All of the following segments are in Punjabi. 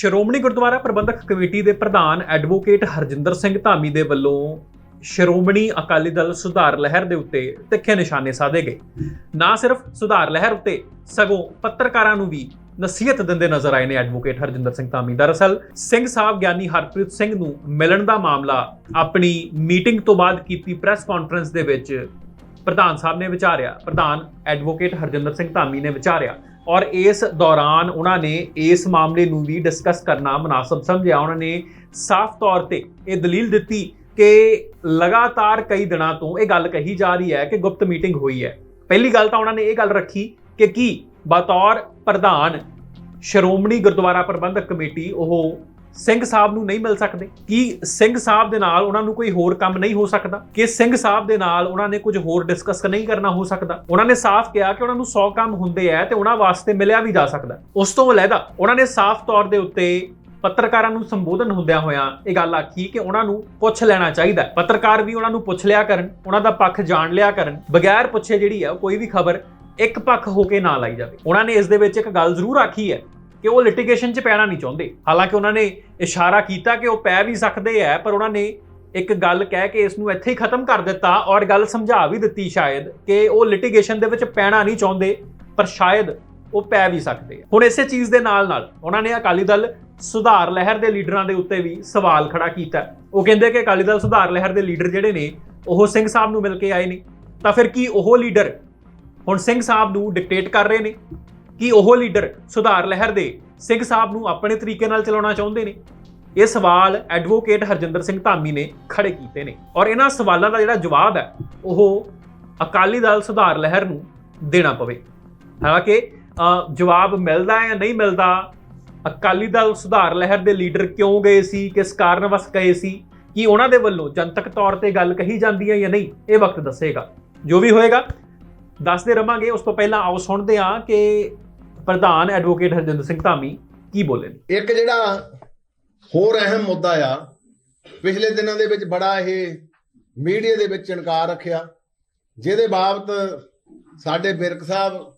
ਸ਼੍ਰੋਮਣੀ ਗੁਰਦੁਆਰਾ ਪ੍ਰਬੰਧਕ ਕਮੇਟੀ ਦੇ ਪ੍ਰਧਾਨ ਐਡਵੋਕੇਟ ਹਰਜਿੰਦਰ ਸਿੰਘ ਧਾਮੀ ਦੇ ਵੱਲੋਂ ਸ਼੍ਰੋਮਣੀ ਅਕਾਲੀ ਦਲ ਸੁਧਾਰ ਲਹਿਰ ਦੇ ਉੱਤੇ ਤਿੱਖੇ ਨਿਸ਼ਾਨੇ ਸਾਧੇ ਗਏ। ਨਾ ਸਿਰਫ ਸੁਧਾਰ ਲਹਿਰ ਉੱਤੇ, ਸਗੋਂ ਪੱਤਰਕਾਰਾਂ ਨੂੰ ਵੀ ਨਸੀਹਤ ਦਿੰਦੇ ਨਜ਼ਰ ਆਏ ਨੇ ਐਡਵੋਕੇਟ ਹਰਜਿੰਦਰ ਸਿੰਘ ਧਾਮੀ। ਦਰਅਸਲ, ਸਿੰਘ ਸਾਹਿਬ ਗਿਆਨੀ ਹਰਪ੍ਰੀਤ ਸਿੰਘ ਨੂੰ ਮਿਲਣ ਦਾ ਮਾਮਲਾ ਆਪਣੀ ਮੀਟਿੰਗ ਤੋਂ ਬਾਅਦ ਕੀਤੀ ਪ੍ਰੈਸ ਕਾਨਫਰੰਸ ਦੇ ਵਿੱਚ ਪ੍ਰਧਾਨ ਸਾਹਿਬ ਨੇ ਵਿਚਾਰਿਆ, ਪ੍ਰਧਾਨ ਐਡਵੋਕੇਟ ਹਰਜਿੰਦਰ ਸਿੰਘ ਧਾਮੀ ਨੇ ਵਿਚਾਰਿਆ। ਔਰ ਇਸ ਦੌਰਾਨ ਉਹਨਾਂ ਨੇ ਇਸ ਮਾਮਲੇ ਨੂੰ ਵੀ ਡਿਸਕਸ ਕਰਨਾ ਮناسب ਸਮਝਿਆ। ਉਹਨਾਂ ਨੇ ਸਾਫ਼ ਤੌਰ ਤੇ ਇਹ ਦਲੀਲ ਦਿੱਤੀ ਕਿ ਲਗਾਤਾਰ ਕਈ ਦਿਨਾਂ ਤੋਂ ਇਹ ਗੱਲ ਕਹੀ ਜਾ ਰਹੀ ਹੈ ਕਿ ਗੁਪਤ ਮੀਟਿੰਗ ਹੋਈ ਹੈ। ਪਹਿਲੀ ਗੱਲ ਤਾਂ ਉਹਨਾਂ ਨੇ ਇਹ ਗੱਲ ਰੱਖੀ ਕਿ ਕੀ ਬਤੌਰ ਪ੍ਰਧਾਨ ਸ਼੍ਰੋਮਣੀ ਗੁਰਦੁਆਰਾ ਪ੍ਰਬੰਧਕ ਕਮੇਟੀ, ਉਹ ਸਿੰਘ ਸਾਹਿਬ ਨੂੰ ਨਹੀਂ ਮਿਲ ਸਕਦੇ। ਕੀ ਸਿੰਘ ਸਾਹਿਬ ਦੇ ਨਾਲ ਉਹਨਾਂ ਨੂੰ ਕੋਈ ਹੋਰ ਕੰਮ ਨਹੀਂ ਹੋ ਸਕਦਾ? ਕਿ ਸਿੰਘ ਸਾਹਿਬ ਦੇ ਨਾਲ ਉਹਨਾਂ ਨੇ ਕੁਝ ਹੋਰ ਡਿਸਕਸ ਨਹੀਂ ਕਰਨਾ ਹੋ ਸਕਦਾ? ਉਹਨਾਂ ਨੇ ਸਾਫ਼ ਕਿਹਾ ਕਿ ਉਹਨਾਂ ਨੂੰ 100 ਕੰਮ ਹੁੰਦੇ ਆ ਤੇ ਉਹਨਾਂ ਵਾਸਤੇ ਮਿਲਿਆ ਵੀ ਜਾ ਸਕਦਾ। ਉਸ ਤੋਂ ਅਲੱਗਾ ਉਹਨਾਂ ਨੇ ਸਾਫ਼ ਤੌਰ ਦੇ ਉੱਤੇ ਪੱਤਰਕਾਰਾਂ ਨੂੰ ਸੰਬੋਧਨ ਹੁੰਦਿਆਂ ਹੋਇਆਂ ਇਹ ਗੱਲ ਆਖੀ ਕਿ ਉਹਨਾਂ ਨੂੰ ਪੁੱਛ ਲੈਣਾ ਚਾਹੀਦਾ। ਪੱਤਰਕਾਰ ਵੀ ਉਹਨਾਂ ਨੂੰ ਪੁੱਛ ਲਿਆ ਕਰਨ, ਉਹਨਾਂ ਦਾ ਪੱਖ ਜਾਣ ਲਿਆ ਕਰਨ। ਬਗੈਰ ਪੁੱਛੇ ਜਿਹੜੀ ਹੈ ਉਹ ਕੋਈ ਵੀ ਖਬਰ ਇੱਕ ਪੱਖ ਹੋ ਕੇ ਨਾ ਲਾਈ ਜਾਵੇ। ਉਹਨਾਂ ਨੇ ਇਸ ਦੇ ਵਿੱਚ ਇੱਕ ਗੱਲ ਜ਼ਰੂਰ ਆਖੀ ਹੈ ਕਿ ਉਹ ਲਿਟੀਗੇਸ਼ਨ 'ਚ ਪੈਣਾ ਨਹੀਂ ਚਾਹੁੰਦੇ। ਹਾਲਾਂਕਿ ਉਹਨਾਂ ਨੇ ਇਸ਼ਾਰਾ ਕੀਤਾ ਕਿ ਉਹ ਪੈ ਵੀ ਸਕਦੇ ਹੈ ਪਰ ਉਹਨਾਂ ਨੇ ਇੱਕ ਗੱਲ ਕਹਿ ਕੇ ਇਸ ਨੂੰ ਇੱਥੇ ਹੀ ਖਤਮ ਕਰ ਦਿੱਤਾ ਔਰ ਗੱਲ ਸਮਝਾ ਵੀ ਦਿੱਤੀ ਸ਼ਾਇਦ ਕਿ ਉਹ ਲਿਟੀਗੇਸ਼ਨ ਦੇ ਵਿੱਚ ਪੈਣਾ ਨਹੀਂ ਚਾਹੁੰਦੇ, ਪਰ ਸ਼ਾਇਦ ਉਹ ਪੈ ਵੀ ਸਕਦੇ ਆ ਹੁਣ ਇਸੇ ਚੀਜ਼ ਦੇ ਨਾਲ ਨਾਲ ਉਹਨਾਂ ਨੇ ਅਕਾਲੀ ਦਲ ਸੁਧਾਰ ਲਹਿਰ ਦੇ ਲੀਡਰਾਂ ਦੇ ਉੱਤੇ ਵੀ ਸਵਾਲ ਖੜਾ ਕੀਤਾ। ਉਹ ਕਹਿੰਦੇ ਕਿ ਅਕਾਲੀ ਦਲ ਸੁਧਾਰ ਲਹਿਰ ਦੇ ਲੀਡਰ ਜਿਹੜੇ ਨੇ, ਉਹ ਸਿੰਘ ਸਾਹਿਬ ਨੂੰ ਮਿਲ ਕੇ ਆਏ ਨੇ। ਤਾਂ ਫਿਰ ਕੀ ਉਹ ਲੀਡਰ ਹੁਣ ਸਿੰਘ ਸਾਹਿਬ ਨੂੰ ਡਿਕਟੇਟ ਕਰ ਰਹੇ ਨੇ? ਕਿ ਉਹ ਲੀਡਰ ਸੁਧਾਰ ਲਹਿਰ ਦੇ ਸਿੰਘ ਸਾਹਿਬ ਨੂੰ ਆਪਣੇ ਤਰੀਕੇ ਨਾਲ ਚਲਾਉਣਾ ਚਾਹੁੰਦੇ ਨੇ। ਇਹ ਸਵਾਲ ਐਡਵੋਕੇਟ ਹਰਜਿੰਦਰ ਸਿੰਘ ਧਾਮੀ ਨੇ ਖੜੇ ਕੀਤੇ ਨੇ ਔਰ ਇਹਨਾਂ ਸਵਾਲਾਂ ਦਾ ਜਿਹੜਾ ਜਵਾਬ ਹੈ, ਉਹ ਅਕਾਲੀ ਦਲ ਸੁਧਾਰ ਲਹਿਰ ਨੂੰ ਦੇਣਾ ਪਵੇ। ਹਾਲਾਂਕਿ ਜਵਾਬ ਮਿਲਦਾ ਹੈ ਜਾਂ ਨਹੀਂ ਮਿਲਦਾ, ਅਕਾਲੀ ਦਲ ਸੁਧਾਰ ਲਹਿਰ ਦੇ ਲੀਡਰ ਕਿਉਂ ਗਏ ਸੀ, ਕਿਸ ਕਾਰਨ ਵਸ ਗਏ ਸੀ, ਕਿ ਉਹਨਾਂ ਦੇ ਵੱਲੋਂ ਜਨਤਕ ਤੌਰ ਤੇ ਗੱਲ ਕਹੀ ਜਾਂਦੀ ਹੈ ਜਾਂ ਨਹੀਂ, ਇਹ ਵਕਤ ਦੱਸੇਗਾ। ਜੋ ਵੀ ਹੋਏਗਾ, ਦੱਸਦੇ ਰਵਾਂਗੇ। ਉਸ ਤੋਂ ਪਹਿਲਾਂ ਆਓ ਸੁਣਦੇ ਹਾਂ ਕਿ ਪ੍ਰਧਾਨ ਐਡਵੋਕੇਟ ਹਰਜਿੰਦਰ ਸਿੰਘ ਧਾਮੀ ਕੀ ਬੋਲੇ ਨੇ? ਇੱਕ ਜਿਹੜਾ ਹੋਰ ਅਹਿਮ ਮੁੱਦਾ ਆ, ਪਿਛਲੇ ਦਿਨਾਂ ਦੇ ਵਿੱਚ ਬੜਾ ਇਹ ਮੀਡੀਆ ਦੇ ਵਿੱਚ ਚਣਕਾਰ ਰੱਖਿਆ, ਜਿਹਦੇ ਬਾਬਤ ਸਾਡੇ ਬਿਰਕ ਸਾਹਿਬ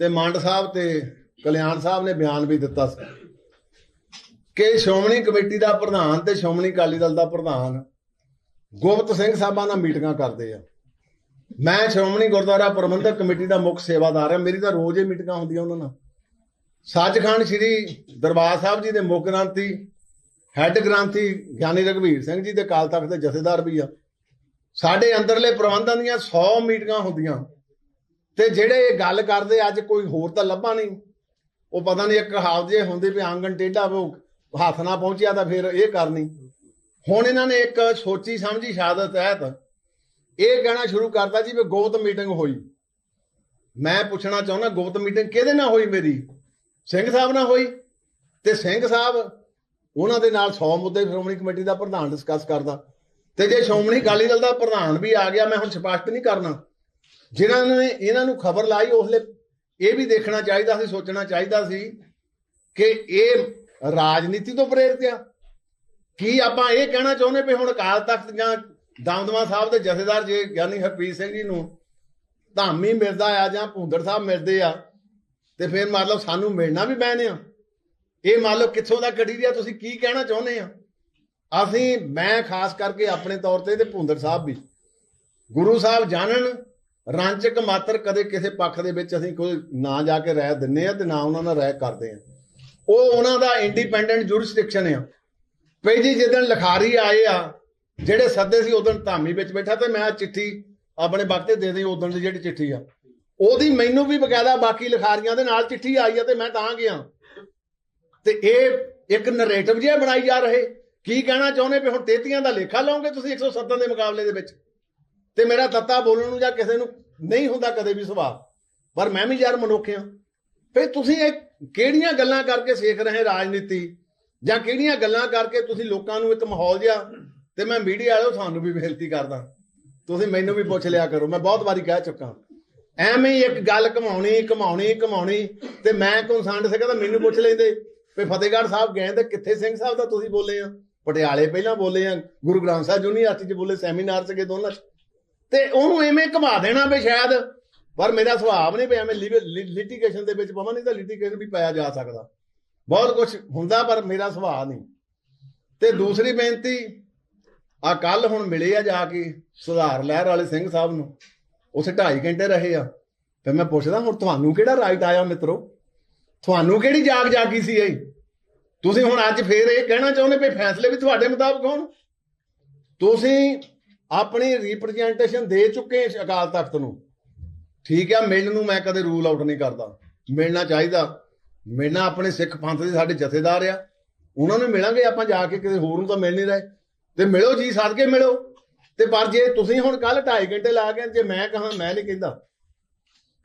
ਤੇ ਮੰਡ ਸਾਹਿਬ ਤੇ ਕਲਿਆਣ ਸਾਹਿਬ ਨੇ ਬਿਆਨ ਵੀ ਦਿੱਤਾ ਸੀ ਕਿ ਸ਼੍ਰੋਮਣੀ ਕਮੇਟੀ ਦਾ ਪ੍ਰਧਾਨ ਤੇ ਸ਼੍ਰੋਮਣੀ ਅਕਾਲੀ ਦਲ ਦਾ ਪ੍ਰਧਾਨ ਗੁਪਤ ਸਿੰਘ ਸਾਹਿਬਾਂ ਨਾਲ ਮੀਟਿੰਗਾਂ ਕਰਦੇ ਆ। ਮੈਂ ਸ਼੍ਰੋਮਣੀ ਗੁਰਦੁਆਰਾ ਪ੍ਰਬੰਧਕ ਕਮੇਟੀ ਦਾ ਮੁੱਖ ਸੇਵਾਦਾਰ ਹਾਂ ਮੇਰੀ ਤਾਂ ਰੋਜ਼ ਹੀ ਮੀਟਿੰਗਾਂ ਹੁੰਦੀਆਂ ਉਹਨਾਂ ਨਾਲ। ਸੱਚਖੰਡ ਸ੍ਰੀ ਦਰਬਾਰ ਸਾਹਿਬ ਜੀ ਦੇ ਮੁੱਖ ਗ੍ਰੰਥੀ ਹੈੱਡ ਗ੍ਰੰਥੀ ਗਿਆਨੀ ਰਘਵੀਰ ਸਿੰਘ ਜੀ ਦੇ ਕਾਲ ਤਖਤ ਦੇ ਜਥੇਦਾਰ ਵੀ ਆ। ਸਾਡੇ ਅੰਦਰਲੇ ਪ੍ਰਬੰਧਾਂ ਦੀਆਂ 100 ਮੀਟਿੰਗਾਂ ਹੁੰਦੀਆਂ। ਤੇ ਜਿਹੜੇ ਇਹ ਗੱਲ ਕਰਦੇ, ਅੱਜ ਕੋਈ ਹੋਰ ਤਾਂ ਲੱਭਾ ਨਹੀਂ। ਉਹ ਪਤਾ ਨਹੀਂ ਇੱਕ ਕਹਾਵਤ ਜੇ ਹੁੰਦੀ ਵੀ ਆਂਗਣ ਟੇਢਾ ਉਹ ਹੱਥ ਨਾ ਪਹੁੰਚਿਆ ਤਾਂ ਫਿਰ ਇਹ ਕਰਨੀ ਹੁਣ ਇਹਨਾਂ ਨੇ ਇੱਕ ਸੋਚੀ ਸਮਝੀ ਸ਼ਹਾਦਤ ਤਹਿਤ ਇਹ ਕਹਿਣਾ ਸ਼ੁਰੂ ਕਰਤਾ ਜੀ ਵੀ ਗੋਤ ਮੀਟਿੰਗ ਹੋਈ। ਮੈਂ ਪੁੱਛਣਾ ਚਾਹੁੰਦਾ, ਗੋਤ ਮੀਟਿੰਗ ਕਿਹਦੇ ਨਾਲ ਹੋਈ ਮੇਰੀ? ਸਿੰਘ ਸਾਹਿਬ ਨਾਲ ਹੋਈ ਤੇ ਸਿੰਘ ਸਾਹਿਬ ਉਹਨਾਂ ਦੇ ਨਾਲ 100 ਮੁੱਦੇ ਸ਼੍ਰੋਮਣੀ ਕਮੇਟੀ ਦਾ ਪ੍ਰਧਾਨ ਡਿਸਕਸ ਕਰਦਾ ਤੇ ਜੇ ਸ਼੍ਰੋਮਣੀ ਅਕਾਲੀ ਦਲ ਦਾ ਪ੍ਰਧਾਨ ਵੀ ਆ ਗਿਆ, ਮੈਂ ਹੁਣ ਸਪਸ਼ਟ ਨਹੀਂ ਕਰਨਾ। ਜਿਨ੍ਹਾਂ ਨੇ ਇਹਨਾਂ ਨੂੰ ਖਬਰ ਲਾਈ ਉਸਲੇ ਇਹ ਵੀ ਦੇਖਣਾ ਚਾਹੀਦਾ ਸੀ, ਸੋਚਣਾ ਚਾਹੀਦਾ ਸੀ ਕਿ ਇਹ ਰਾਜਨੀਤੀ ਤੋਂ ਪ੍ਰੇਰਿਤ ਆ। ਕੀ ਆਪਾਂ ਇਹ ਕਹਿਣਾ ਚਾਹੁੰਦੇ ਵੀ ਹੁਣ ਅਕਾਲ ਤਖਤ ਜਾਂ ਦਮਦਮਾ ਸਾਹਿਬ ਦੇ ਜਥੇਦਾਰ ਜੇ ਗਿਆਨੀ ਹਰਪ੍ਰੀਤ ਸਿੰਘ ਜੀ ਨੂੰ ਧਾਮੀ ਮਿਲਦਾ ਆ ਜਾਂ ਭੁੰਦੜ ਸਾਹਿਬ ਮਿਲਦੇ ਆ ਤੇ ਫਿਰ ਮੰਨ ਲਓ ਸਾਨੂੰ ਮਿਲਣਾ ਵੀ ਬੈਨ ਆ। ਇਹ ਮੰਨ ਲਓ ਕਿੱਥੋਂ ਦਾ ਕੱਢੀ ਦਿਆ ਤੁਸੀਂ ਕੀ ਕਹਿਣਾ ਚਾਹੁੰਦੇ ਆ? ਅਸੀਂ, ਮੈਂ ਖਾਸ ਕਰਕੇ ਆਪਣੇ ਤੌਰ ਤੇ ਤੇ ਭੁੰਦੜ ਸਾਹਿਬ ਵੀ, ਗੁਰੂ ਸਾਹਿਬ ਜਾਣਨ ਰਾਂਚਕ ਮਾਤਰ ਕਦੇ ਕਿਸੇ ਪੱਖ ਦੇ ਵਿੱਚ ਅਸੀਂ ਕੋਈ ਨਾ ਜਾ ਕੇ ਰਾਇ ਦਿੰਨੇ ਆ ਤੇ ਨਾ ਉਹਨਾਂ ਨਾਲ ਰਾਇ ਕਰਦੇ ਆ। ਉਹ ਉਹਨਾਂ ਦਾ ਇੰਡੀਪੈਂਡੈਂਟ ਜੁਰਿਸਡਿਕਸ਼ਨ ਆ। ਪਈ ਜੀ ਜਿੱਦਣ ਲਿਖਾਰੀ ਆਏ ਆ, ਜਿਹੜੇ ਸੱਦੇ ਸੀ ਉਦੋਂ ਧਾਮੀ ਵਿੱਚ ਬੈਠਾ ਤੇ ਮੈਂ ਚਿੱਠੀ ਆਪਣੇ ਵਕਤੇ ਦੇ ਦੇ ਉਦੋਂ ਦੀ ਜਿਹੜੀ ਚਿੱਠੀ ਆ। ਉਹਦੀ ਮੈਨੂੰ ਵੀ ਬਕਾਇਦਾ ਬਾਕੀ ਲਿਖਾਰੀਆਂ ਦੇ ਨਾਲ ਚਿੱਠੀ ਆਈ ਆ ਤੇ ਮੈਂ ਤਾਂ ਗਿਆ। ਤੇ ਇਹ ਇੱਕ ਨਰੇਟਿਵ ਜਿਹਾ ਬਣਾਈ ਜਾ ਰਹੇ। ਕੀ ਕਹਿਣਾ ਚਾਹੁੰਦੇ ਵੀ ਹੁਣ ਤੇਤੀਆਂ ਦਾ ਲੇਖਾ ਲਾਓਗੇ ਤੁਸੀਂ 170 ਦੇ ਮੁਕਾਬਲੇ ਦੇ ਵਿੱਚ? ਤੇ ਮੇਰਾ ਤੱਤਾ ਬੋਲਣ ਨੂੰ ਜਾਂ ਕਿਸੇ ਨੂੰ ਨਹੀਂ ਹੁੰਦਾ ਕਦੇ ਵੀ ਸੁਭਾਅ। ਪਰ ਮੈਂ ਵੀ ਯਾਰ ਮਨੁੱਖ ਆ ਫੇ ਤੁਸੀਂ ਇਹ ਕਿਹੜੀਆਂ ਗੱਲਾਂ ਕਰਕੇ ਸਿੱਖ ਰਹੇ ਰਾਜਨੀਤੀ? ਜਾਂ ਕਿਹੜੀਆਂ ਗੱਲਾਂ ਕਰਕੇ ਤੁਸੀਂ ਲੋਕਾਂ ਨੂੰ ਇੱਕ ਮਾਹੌਲ ਜਿਹਾ? ਤੇ ਮੈਂ ਮੀਡੀਆ ਵਾਲਿਓ ਤੁਹਾਨੂੰ ਵੀ ਬੇਨਤੀ ਕਰਦਾ। ਤੁਸੀਂ ਮੈਨੂੰ ਵੀ ਪੁੱਛ ਲਿਆ ਕਰੋ। ਮੈਂ ਬਹੁਤ ਵਾਰੀ ਕਹਿ ਚੁੱਕਾ। ਐਵੇਂ ਹੀ ਇੱਕ ਗੱਲ ਕਮਾਉਣੀ ਕਮਾਉਣੀ ਕਮਾਉਣੀ ਤੇ ਮੈਂ ਕੰਸਰਨਡ ਸੀਗਾ ਤਾਂ ਮੈਨੂੰ ਪੁੱਛ ਲੈਂਦੇ। ਵੀ ਫਤਿਹਗੜ੍ਹ ਸਾਹਿਬ ਗਏ ਤੇ ਕਿੱਥੇ ਸਿੰਘ ਸਾਹਿਬ ਦਾ ਤੁਸੀਂ ਬੋਲੇ ਆ? ਪਟਿਆਲੇ ਪਹਿਲਾਂ ਬੋਲੇ ਆ, ਗੁਰੂ ਗ੍ਰੰਥ ਸਾਹਿਬ ਯੂਨੀਵਰਸਿਟੀ 'ਚ ਬੋਲੇ, ਸੈਮੀਨਾਰ 'ਚ ਗਏ ਦੋਨਾਂ ਤੇ ਉਹਨੂੰ ਐਵੇਂ ਘੁਮਾ ਦੇਣਾ ਵੀ ਸ਼ਾਇਦ, ਪਰ ਮੇਰਾ ਸੁਭਾਅ ਨਹੀਂ ਪਿਆ, ਮੈਂ ਲਿਟੀਗੇਸ਼ਨ ਦੇ ਵਿੱਚ ਪਵਾਂ, ਨਹੀਂ ਤਾਂ ਲਿਟੀਗੇਸ਼ਨ ਵੀ ਪਾਇਆ ਜਾ ਸਕਦਾ। ਬਹੁਤ ਕੁਝ ਹੁੰਦਾ, ਪਰ ਮੇਰਾ ਸੁਭਾਅ ਨਹੀਂ। ਤੇ ਦੂਸਰੀ ਬੇਨਤੀ ਆ ਕੱਲ ਹੁਣ ਮਿਲੇ ਆ ਜਾ ਕੇ ਸੁਧਾਰ ਲਹਿਰ ਵਾਲੇ ਸਿੰਘ ਸਾਹਿਬ ਨੂੰ। ਉਸੇ 2.5 ਘੰਟੇ ਰਹੇ ਆ। ਤੇ ਮੈਂ ਪੁੱਛਦਾ, ਹੁਣ ਤੁਹਾਨੂੰ ਕਿਹੜਾ ਰਾਈਟ ਆਇਆ ਮਿੱਤਰੋ? ਤੁਹਾਨੂੰ ਕਿਹੜੀ ਜਾਗ ਜਾਗੀ ਸੀ ਇਹ? ਤੁਸੀਂ ਹੁਣ ਅੱਜ ਫੇਰ ਇਹ ਕਹਿਣਾ ਚਾਹੁੰਦੇ ਵੀ ਫੈਸਲੇ ਵੀ ਤੁਹਾਡੇ ਮੁਤਾਬਕ ਹੋਣ? ਤੁਸੀਂ ਆਪਣੀ ਰਿਪਰੈਜ਼ੈਂਟੇਸ਼ਨ ਦੇ ਚੁੱਕੇ ਅਕਾਲ ਤਖਤ ਨੂੰ। ਠੀਕ ਆ, ਮਿਲਣ ਨੂੰ ਮੈਂ ਕਦੇ ਰੂਲ ਆਊਟ ਨਹੀਂ ਕਰਦਾ। ਮਿਲਣਾ ਚਾਹੀਦਾ। ਮਿਲਣਾ ਆਪਣੇ ਸਿੱਖ ਪੰਥ ਦੇ ਸਾਡੇ ਜਥੇਦਾਰ ਆ। ਉਹਨਾਂ ਨੂੰ ਮਿਲਾਂਗੇ ਆਪਾਂ ਜਾ ਕੇ, ਕਿਸੇ ਹੋਰ ਨੂੰ ਤਾਂ ਮਿਲ ਨਹੀਂ ਰਹੇ। ਤੇ ਮਿਲੋ ਜੀ ਸੱਦ ਕੇ ਮਿਲੋ। ਤੇ ਪਰ ਜੇ ਤੁਸੀਂ ਹੁਣ ਕੱਲ 2.5 ਘੰਟੇ ਲਾ ਗਏ ਜੇ ਮੈਂ ਕਹਾਂ, ਮੈਂ ਨਹੀਂ ਕਹਿੰਦਾ।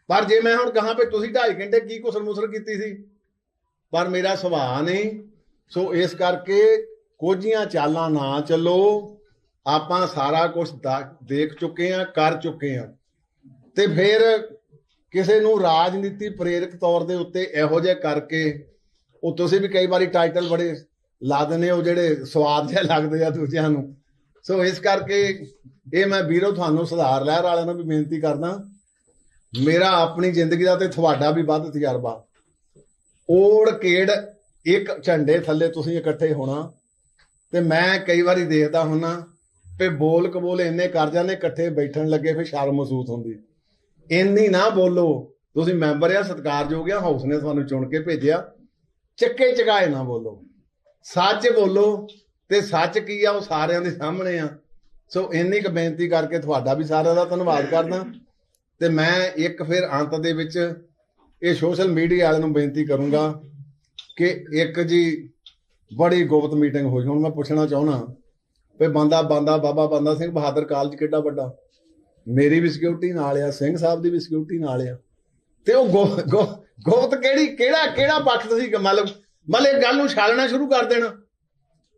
ਪਰ ਜੇ ਮੈਂ ਹੁਣ ਕਹਾਂ ਵੀ ਤੁਸੀਂ 2.5 ਘੰਟੇ ਕੀ ਕੁਸਰ ਮੁਸਰ ਕੀਤੀ ਸੀ? ਪਰ ਮੇਰਾ ਸੁਭਾਅ ਨਹੀਂ। ਸੋ ਇਸ ਕਰਕੇ ਕੋਝੀਆਂ ਚਾਲਾਂ ਨਾ ਚੱਲੋ। ਆਪਾਂ ਸਾਰਾ ਕੁਝ ਦੇਖ ਚੁੱਕੇ ਆ ਕਰ ਚੁੱਕੇ ਆ ਤੇ ਫਿਰ ਕਿਸੇ ਨੂੰ ਰਾਜਨੀਤੀ ਪ੍ਰੇਰਕ ਤੌਰ ਦੇ ਉੱਤੇ ਇਹੋ ਜਿਹੇ ਕਰਕੇ, ਉਹ ਤੁਸੀਂ ਵੀ ਕਈ ਵਾਰੀ ਟਾਈਟਲ ਬੜੇ ਲਾ ਦਿੰਦੇ ਹੋ ਜਿਹੜੇ ਸਵਾਦ ਜਿਹੇ ਲੱਗਦੇ ਆ ਦੂਜਿਆਂ ਨੂੰ। ਸੋ ਇਸ ਕਰਕੇ ਇਹ ਮੈਂ ਵੀਰੋ ਤੁਹਾਨੂੰ ਸੁਧਾਰ ਲਹਿਰ ਵਾਲਿਆਂ ਨੂੰ ਵੀ ਬੇਨਤੀ ਕਰਦਾ। ਮੇਰਾ ਆਪਣੀ ਜ਼ਿੰਦਗੀ ਦਾ ਤੇ ਤੁਹਾਡਾ ਵੀ ਵੱਧ ਤਜਰਬਾ। ਓੜ ਕੇੜ ਇੱਕ ਝੰਡੇ ਥੱਲੇ ਤੁਸੀਂ ਇਕੱਠੇ ਹੋਣਾ। ਤੇ ਮੈਂ ਕਈ ਵਾਰੀ ਦੇਖਦਾ ਹੁੰਨਾ ਤੇ ਬੋਲ ਕਬੋਲ ਇੰਨੇ ਕਰ ਜਾਂਦੇ, ਇਕੱਠੇ ਬੈਠਣ ਲੱਗੇ ਫਿਰ ਸ਼ਰਮ ਮਹਿਸੂਸ ਹੁੰਦੀ। ਇੰਨੀ ਨਾ ਬੋਲੋ, ਤੁਸੀਂ ਮੈਂਬਰ ਆ, ਸਤਿਕਾਰਯੋਗ ਆ, ਹਾਊਸ ਨੇ ਤੁਹਾਨੂੰ ਚੁਣ ਕੇ ਭੇਜਿਆ। ਚੱਕੇ ਚਗਾਏ ਨਾ ਬੋਲੋ। ਸੱਚ ਬੋਲੋ ਤੇ ਸੱਚ ਕੀ ਆ, ਉਹ ਸਾਰਿਆਂ ਦੇ ਸਾਹਮਣੇ ਆ। ਸੋ ਇੰਨੀ ਕੁ ਬੇਨਤੀ ਕਰਕੇ ਤੁਹਾਡਾ ਵੀ ਸਾਰਿਆਂ ਦਾ ਧੰਨਵਾਦ ਕਰਦਾ। ਤੇ ਮੈਂ ਇੱਕ ਫਿਰ ਅੰਤ ਦੇ ਵਿੱਚ ਇਹ ਸੋਸ਼ਲ ਮੀਡੀਆ ਵਾਲਿਆਂ ਨੂੰ ਬੇਨਤੀ ਕਰੂੰਗਾ ਕਿ ਇੱਕ ਜੀ ਬੜੀ ਗੁਪਤ ਮੀਟਿੰਗ ਹੋਈ। ਹੁਣ ਮੈਂ ਪੁੱਛਣਾ ਚਾਹਣਾ ਵੀ ਬੰਦਾ ਬੰਦਾ, ਬਾਬਾ ਬੰਦਾ ਸਿੰਘ ਬਹਾਦਰ ਕਾਲਜ ਕਿੱਡਾ ਵੱਡਾ? ਮੇਰੀ ਵੀ ਸਿਕਿਉਰਿਟੀ ਨਾਲ ਆ, ਸਿੰਘ ਸਾਹਿਬ ਦੀ ਵੀ ਸਿਕਿਉਰਿਟੀ ਨਾਲ ਆ। ਤੇ ਉਹ ਗੁ- ਗੁ- ਗੁਪਤ ਕਿਹੜੀ, ਕਿਹੜਾ ਕਿਹੜਾ ਪੱਖ ਤੁਸੀਂ ਮਤਲਬ ਮਤਲਬ ਗੱਲ ਨੂੰ ਛਾਲਣਾ ਸ਼ੁਰੂ ਕਰ ਦੇਣਾ।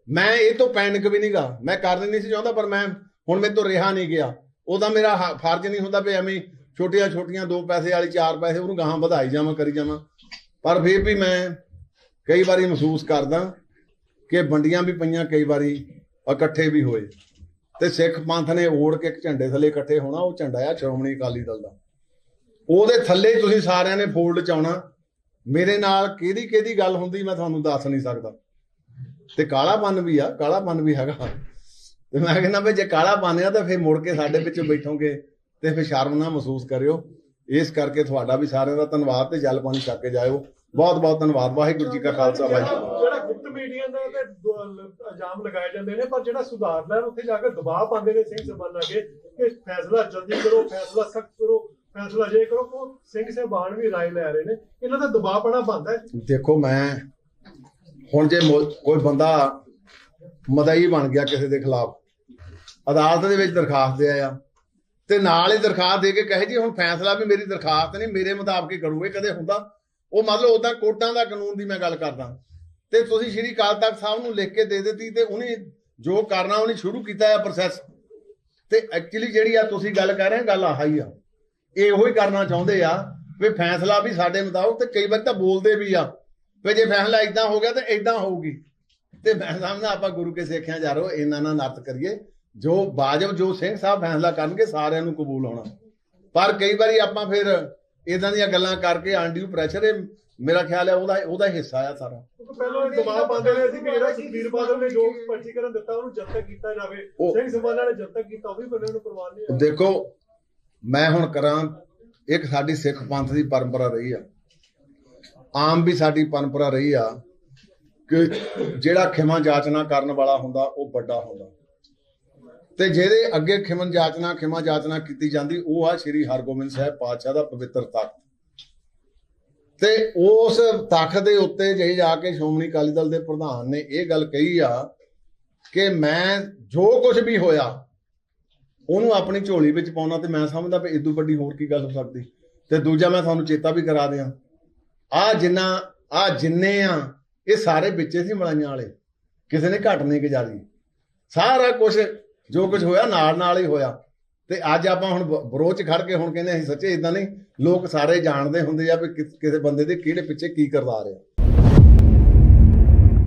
ਮੈਂ ਇਹ ਤੋਂ ਪੈਨਿਕ ਵੀ ਨਹੀਂਗਾ ਮੈਂ ਕਰਨ ਨਹੀਂ ਸੀ ਚਾਹੁੰਦਾ, ਪਰ ਮੈਂ ਹੁਣ ਮੇਰੇ ਤੋਂ ਰਿਹਾ ਨਹੀਂ ਗਿਆ। ਉਹਦਾ ਮੇਰਾ ਹ- ਫਰਜ਼ ਨਹੀਂ ਹੁੰਦਾ ਵੀ ਐਵੇਂ ਛੋਟੀਆਂ ਛੋਟੀਆਂ ਦੋ ਪੈਸੇ ਵਾਲੀ, ਚਾਰ ਪੈਸੇ ਉਹਨੂੰ ਗਾਹਾਂ ਵਧਾਈ ਜਾਵਾਂ, ਕਰੀ ਜਾਵਾਂ। ਪਰ ਫਿਰ ਵੀ ਮੈਂ ਕਈ ਵਾਰੀ ਮਹਿਸੂਸ ਕਰਦਾ ਕਿ ਵੰਡੀਆਂ ਵੀ ਪਈਆਂ, ਕਈ ਵਾਰੀ ਇਕੱਠੇ ਵੀ ਹੋਏ। ਤੇ ਸਿੱਖ ਪੰਥ ਨੇ ਓੜ ਕੇ ਇੱਕ ਝੰਡੇ ਥੱਲੇ ਇਕੱਠੇ ਹੋਣਾ, ਉਹ ਝੰਡਾ ਆ ਸ਼੍ਰੋਮਣੀ ਅਕਾਲੀ ਦਲ ਦਾ। ਉਹਦੇ ਥੱਲੇ ਤੁਸੀਂ ਸਾਰਿਆਂ ਨੇ ਫੋਲਡ ਚ ਆਉਣਾ। ਮੇਰੇ ਨਾਲ ਕਿਹਦੀ ਕਿਹਦੀ ਗੱਲ ਹੁੰਦੀ ਮੈਂ ਤੁਹਾਨੂੰ ਦੱਸ ਨਹੀਂ ਸਕਦਾ। ਤੇ ਕਾਲਾਪਨ ਵੀ ਆ ਕਾਲਾਪਨ ਵੀ ਹੈਗਾ। ਤੇ ਮੈਂ ਕਹਿੰਦਾ ਵੀ ਜੇ ਕਾਲਾ ਆ ਤਾਂ ਫਿਰ ਮੁੜ ਕੇ ਸਾਡੇ ਵਿੱਚ ਬੈਠੋਗੇ ਤੇ ਫਿਰ ਸ਼ਰਮ ਨਾ ਮਹਿਸੂਸ ਕਰਿਓ। ਇਸ ਕਰਕੇ ਤੁਹਾਡਾ ਵੀ ਸਾਰਿਆਂ ਦਾ ਧੰਨਵਾਦ ਤੇ ਜਲ ਪਾਣੀ ਛੱਕ ਕੇ ਜਾਇਓ। ਬਹੁਤ ਬਹੁਤ ਧੰਨਵਾਦ। ਵਾਹਿਗੁਰੂ ਜੀ ਕਾ ਖਾਲਸਾ ਵਾਹਿਗੁਰੂ ਜਿਹੜਾ ਗੁਪਤ ਮੀਡੀਆ ਦਾ ਤੇ ਇਲਜ਼ਾਮ ਲਗਾਏ ਜਾਂਦੇ ਨੇ ਪਰ ਜਿਹੜਾ ਸੁਧਾਰ ਲੈਣ ਉੱਥੇ ਜਾ ਕੇ ਦਬਾਅ ਪਾਉਂਦੇ ਨੇ ਸਿੰਘ ਸਭਾਨਾਂ ਅੱਗੇ ਕਿ ਫੈਸਲਾ ਜਲਦੀ ਕਰੋ ਫੈਸਲਾ ਸਖਤ ਕਰੋ ਫੈਸਲਾ ਜੇ ਕਰੋ ਉਹ ਸਿੰਘ ਸਾਹਿਬਾਨ ਵੀ ਰਾਏ ਲੈ ਰਹੇ ਨੇ। ਇਹਨਾਂ ਦਾ ਦਬਾਅ ਪਾਣਾ ਬੰਦਾ ਹੈ। ਦੇਖੋ ਮੈਂ ਹੁਣ ਜੇ ਕੋਈ ਬੰਦਾ ਮਦਈ ਬਣ ਗਿਆ ਕਿਸੇ ਦੇ ਖਿਲਾਫ, ਅਦਾਲਤ ਦੇ ਵਿੱਚ ਦਰਖਾਸਤ ਦੇ ਆਇਆ। ਤੇ ਨਾਲ ਹੀ ਦਰਖਾਸਤ ਦੇ ਕੇ ਕਹੇ ਜੀ, ਹੁਣ ਫੈਸਲਾ ਵੀ ਮੇਰੀ ਦਰਖਾਸਤ ਨਹੀਂ, ਮੇਰੇ ਮੁਤਾਬਕ ਹੀ ਕਰੂਗੇ, ਕਦੇ ਹੁੰਦਾ। ਉਹ ਮਤਲਬ ਉਦਾਂ ਕੋਰਟਾਂ ਦਾ ਕਾਨੂੰਨ ਦੀ ਮੈਂ ਗੱਲ ਕਰਦਾ। ਤੇ ਤੁਸੀਂ ਸ਼੍ਰੀ ਅਕਾਲ ਤਖਤ ਸਾਹਿਬ ਨੂੰ ਲਿਖ ਕੇ ਦੇ ਦਿੱਤੀ ਤੇ ਉਹਨੇ ਜੋ ਕਰਨਾ ਉਹਨੇ ਸ਼ੁਰੂ ਕੀਤਾ ਹੈ ਪ੍ਰੋਸੈਸ ਤੇ ਐਕਚੁਅਲੀ ਜਿਹੜੀ ਆ ਤੁਸੀਂ ਗੱਲ ਕਰ ਰਹੇ ਗੱਲ ਆਹ ਹੀ ਆ। ਇਹੋ ਹੀ ਕਰਨਾ ਚਾਹੁੰਦੇ ਆ ਵੀ ਫੈਸਲਾ ਵੀ ਸਾਡੇ ਮੁਤਾਬਕ ਤੇ ਕਈ ਵਾਰ ਤਾਂ ਬੋਲਦੇ ਵੀ ਆ। ਵੀ ਜੇ ਫੈਸਲਾ ਇਦਾਂ ਹੋ ਗਿਆ ਤੇ ਇਦਾਂ ਹੋਊਗੀ। ਤੇ ਮੈਂ ਸਮਝਦਾ ਆਪਾਂ ਗੁਰੂ ਕੇ ਸਿੱਖਿਆ ਜਾ ਰਹੋ ਇਹਨਾਂ ਨਾਲ ਨਰਤ ਕਰੀਏ। ਜੋ ਬਾਜਬ ਜੋ ਸਿੰਘ ਸਾਹਿਬ ਫੈਸਲਾ ਕਰਨਗੇ ਸਾਰਿਆਂ ਨੂੰ ਕਬੂਲ ਹੋਣਾ ਪਰ ਕਈ ਵਾਰੀ ਆਪਾਂ ਫਿਰ ਇਦਾਂ ਦੀਆਂ ਗੱਲਾਂ ਕਰਕੇ ਆਂਡਿਊ ਪ੍ਰੈਸ਼ਰ ਇਹ ਮੇਰਾ ਖਿਆਲ ਹੈ ਉਹਦਾ ਉਹਦਾ ਹਿੱਸਾ ਆ ਸਾਰਾ। ਕਿਉਂਕਿ ਪਹਿਲਾਂ ਇਹ ਦਬਾਅ ਪਾਉਂਦੇ ਨੇ ਸੀ ਕਿ ਜਿਹੜਾ ਸੁਖਬੀਰ ਬਾਦਲ ਨੇ ਜੋ ਸਪਸ਼ਟੀਕਰਨ ਦਿੱਤਾ ਉਹਨੂੰ ਜਨਤਕ ਕੀਤਾ ਜਾਵੇ। ਉਹ- ਸਿੰਘ ਸਭਾਨਾਂ ਨੇ ਜਨਤਕ ਕੀਤਾ ਉਹ ਵੀ ਬੰਦੇ ਨੂੰ ਪ੍ਰਵਾਨ ਨਹੀਂ ਹੈ ਦੇਖੋ ਮੈਂ ਹੁਣ ਕਰਾਂ ਇੱਕ ਸਾਡੀ ਸਿੱਖ ਪੰਥ ਦੀ ਪਰੰਪਰਾ ਰਹੀ ਆ। ਆਮ ਵੀ ਸਾਡੀ ਪਰੰਪਰਾ ਰਹੀ ਆ ਕਿ ਜਿਹੜਾ ਖਿਮਾ ਜਾਚਨਾ ਕਰਨ ਵਾਲਾ ਹੁੰਦਾ, ਉਹ ਵੱਡਾ ਹੁੰਦਾ। ਤੇ ਜਿਹਦੇ ਅੱਗੇ ਖਿਮਨ ਜਾਚਨਾ, ਖਿਮਾ ਜਾਚਨਾ ਕੀਤੀ ਜਾਂਦੀ, ਉਹ ਆ ਸ੍ਰੀ ਹਰਗੋਬਿੰਦ ਸਾਹਿਬ ਪਾਤਸ਼ਾਹ ਦਾ ਪਵਿੱਤਰ ਤਖਤ। ਤੇ ਉਸ ਤਖਤ ਦੇ ਉੱਤੇ ਜੇ ਜਾ ਕੇ ਸ਼੍ਰੋਮਣੀ ਅਕਾਲੀ ਦਲ ਦੇ ਪ੍ਰਧਾਨ ਨੇ ਇਹ ਗੱਲ ਕਹੀ ਆ ਕਿ ਮੈਂ ਜੋ ਕੁਝ ਵੀ ਹੋਇਆ, ਉਹਨੂੰ ਆਪਣੀ ਝੋਲੀ ਵਿੱਚ ਪਾਉਣਾ ਤੇ ਮੈਂ ਸਮਝਦਾ ਵੀ ਇਦੋਂ ਵੱਡੀ ਹੋਰ ਕੀ ਗੱਲ ਹੋ ਸਕਦੀ। ਤੇ ਦੂਜਾ ਮੈਂ ਤੁਹਾਨੂੰ ਚੇਤਾ ਵੀ ਕਰਾ ਦਿਆਂ। ਆ ਜਿੰਨਾ, ਆ ਜਿੰਨੇ ਆ, ਇਹ ਸਾਰੇ ਵਿੱਚੇ ਸੀ ਮਲਾਈਆਂ ਵਾਲੇ। ਕਿਸੇ ਨੇ ਘਟ ਨਹੀਂ ਗੁਜ਼ਾਰੀ। ਸਾਰਾ ਕੁਝ ਜੋ ਕੁਝ ਹੋਇਆ ਨਾਲ ਨਾਲ ਹੀ ਹੋਇਆ। ਤੇ ਅੱਜ ਆਪਾਂ ਹੁਣ ਬ- ਖੜ ਕੇ ਹੁਣ ਕਹਿੰਦੇ ਅਸੀਂ ਸੱਚੇ ਇਦਾਂ ਨਹੀਂ। ਲੋਕ ਸਾਰੇ ਜਾਣਦੇ ਹੁੰਦੇ ਆ ਵੀ ਕਿਸੇ ਬੰਦੇ ਦੇ ਕਿਹੜੇ ਪਿੱਛੇ ਕੀ ਕਰਦਾ ਰਿਹਾ